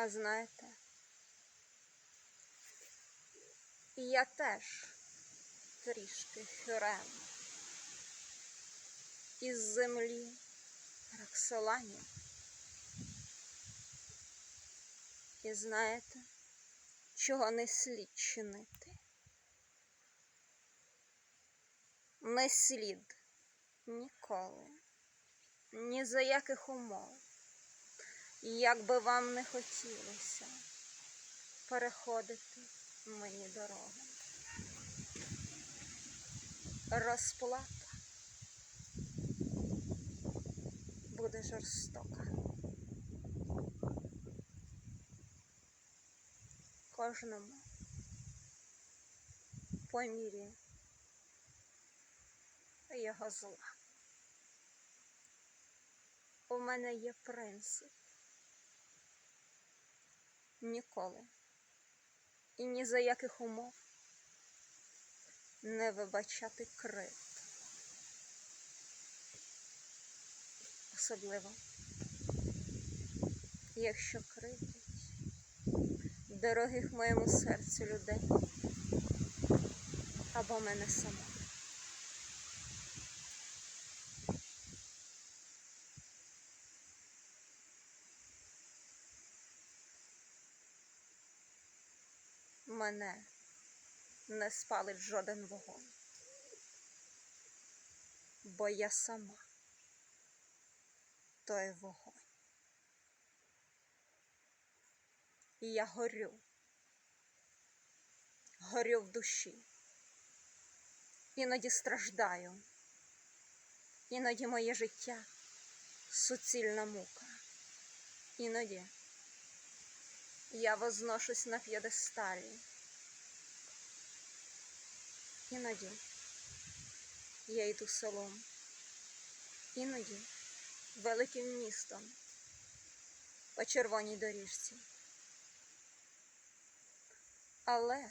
А знаєте, я теж трішки хюрем із землі Роксолані. І знаєте, чого не слід чинити? Не слід ніколи, ні за яких умов, як би вам не хотілося переходити мені дорогу. Розплата буде жорстока. Кожному по мірі його зла. У мене є принцип ніколи і ні за яких умов не вибачати крит. Особливо, якщо кривдять дорогих моєму серцю людей або мене сама. Мене не спалить жоден вогонь, бо я сама той вогонь. І я горю, горю в душі, іноді страждаю, іноді моє життя суцільна мука, іноді я возношусь на п'єдесталі. Іноді я йду селом, іноді великим містом по червоній доріжці. Але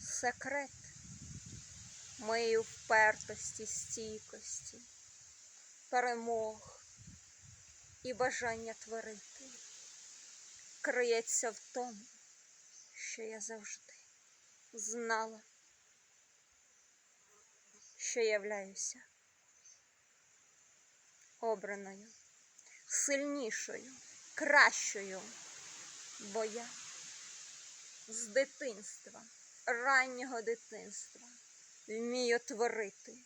секрет моєї впертості, стійкості, перемог і бажання творити криється в тому, що я завжди знала, що являюся обраною, сильнішою, кращою, бо я з дитинства, раннього дитинства вмію творити